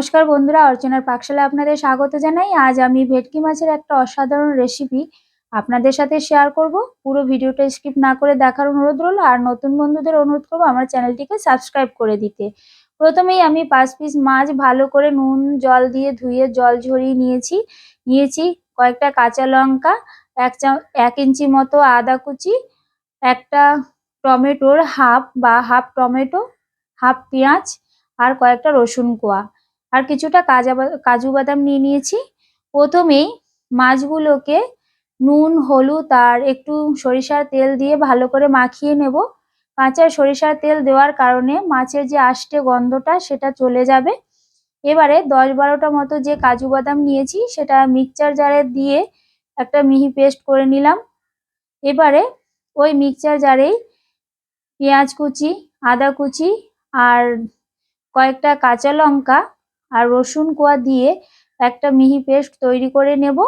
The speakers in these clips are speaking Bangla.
নমস্কার বন্ধুরা, অর্চনার পাকশালে আপনাদের স্বাগত জানাই। আজ আমি ভেটকি মাছের একটা অসাধারণ রেসিপি আপনাদের সাথে শেয়ার করব। পুরো ভিডিওটা স্কিপ না করে দেখার অনুরোধ রইল, আর নতুন বন্ধুদের অনুরোধ করব আমার চ্যানেলটিকে সাবস্ক্রাইব করে দিতে। প্রথমেই আমি পাঁচ পিস মাছ ভালো করে নুন, জল দিয়ে ধুয়ে জল ঝরিয়ে নিয়েছি। নিয়েছি কয়েকটা কাঁচা লঙ্কা, এক চা, এক ইঞ্চি মতো আদা কুচি, একটা টমেটোর হাফ বা হাফ টমেটো হাফ পেঁয়াজ, আর কয়েকটা রসুন কোয়া। আর কিছুটা কাজা কাজু বাদাম নিয়ে নিয়েছি। প্রথমেই মাছগুলোকে নুন, হলুদ আর একটু সরিষার তেল দিয়ে ভালো করে মাখিয়ে নেব। কাঁচা সরিষার তেল দেওয়ার কারণে মাছের যে আষ্টে গন্ধটা সেটা চলে যাবে। এবারে দশ বারোটা মতো যে কাজু বাদাম নিয়েছি সেটা মিক্সচার জারে দিয়ে একটা মিহি পেস্ট করে নিলাম। এবারে ওই মিক্সচার জারেই পেঁয়াজ কুচি, আদা কুচি আর কয়েকটা কাঁচা লঙ্কা আর রসুন কোয়া দিয়ে একটা মিহি পেস্ট তৈরি করে নেব।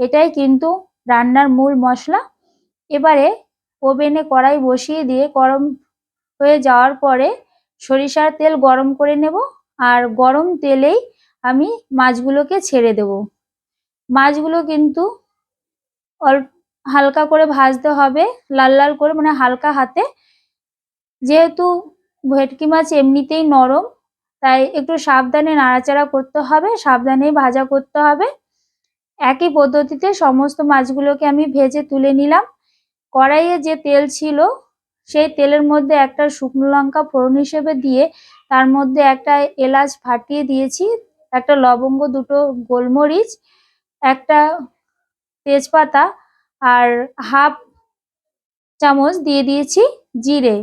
এটাই কিন্তু রান্নার মূল মশলা। এবারে ওভেনে কড়াই বসিয়ে দিয়ে গরম হয়ে যাওয়ার পরে সরিষার তেল গরম করে নেব আর গরম তেলেই আমি মাছগুলোকে ছেড়ে দেব। মাছগুলো কিন্তু অল্প হালকা করে ভাজতে হবে, লাল লাল করে মানে হালকা হাতে। যেহেতু ভেটকি মাছ এমনিতেই নরম তাই একটু সাবধানে নাড়াচাড়া করতে হবে সাবধানে ভাজা করতে হবে। একই পদ্ধতিতে সমস্ত মাছগুলোকে আমি ভেজে তুলে নিলাম। কড়াইয়ে যে তেল ছিল, সেই তেলের মধ্যে একটা শুকনো লঙ্কা ফোড়ন হিসেবে দিয়ে তার মধ্যে একটা এলাচ ফাটিয়ে দিয়েছি, একটা লবঙ্গ দুটো গোলমরিচ, একটা তেজপাতা আর হাফ চামচ দিয়ে দিয়েছি জিরে।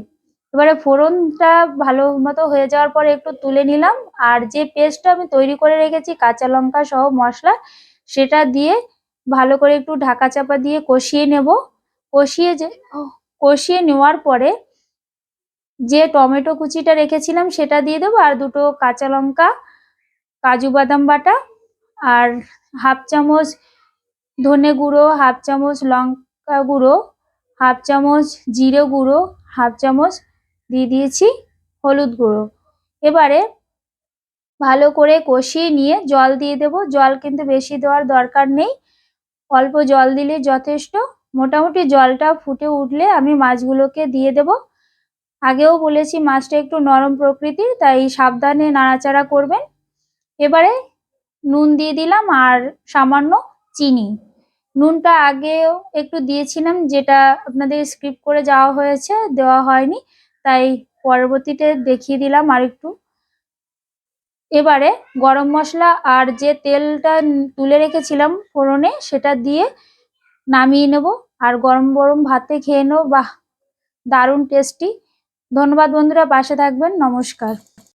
এবারে ফোড়নটা ভালো মতো হয়ে যাওয়ার পরে একটু তুলে নিলাম। আর যে পেস্টটা আমি তৈরি করে রেখেছি, কাঁচা লঙ্কা সহ মশলা, সেটা দিয়ে ভালো করে একটু ঢাকা চাপা দিয়ে কষিয়ে নেব। কষিয়ে যে কষিয়ে নেওয়ার পরে যে টমেটো কুচিটা রেখেছিলাম, সেটা দিয়ে দেবো। আর দুটো কাঁচা লঙ্কা, কাজু বাদাম বাটা, আর হাফ চামচ ধনে গুঁড়ো, হাফ চামচ লঙ্কা গুঁড়ো, হাফ চামচ জিরে গুঁড়ো, হাফ চামচ দিয়ে দিয়েছি হলুদ গুঁড়ো। এবারে ভালো করে কষিয়ে নিয়ে জল দিয়ে দেব। জল কিন্তু বেশি দেওয়ার দরকার নেই। অল্প জল দিলে যথেষ্ট। মোটামুটি জলটা ফুটে উঠলে আমি মাছগুলোকে দিয়ে দেব। আগেও বলেছি মাছটা একটু নরম প্রকৃতির, তাই সাবধানে নাড়াচাড়া করবেন। এবারে নুন দিয়ে দিলাম আর সামান্য চিনি। নুনটা আগেও একটু দিয়েছিলাম, যেটা আপনাদের স্ক্রিপ্ট করে যাওয়া হয়েছে, দেওয়া হয়নি। তাই পরবর্তীতে দেখিয়ে দিলাম আর একটু এবারে গরম মশলা আর যে তেলটা তুলে রেখেছিলাম ফোড়নে, সেটা দিয়ে নামিয়ে নেব। আর গরম গরম ভাতে খেয়ে নেব। বাহ, দারুণ টেস্টি ধন্যবাদ বন্ধুরা, পাশে থাকবেন। নমস্কার।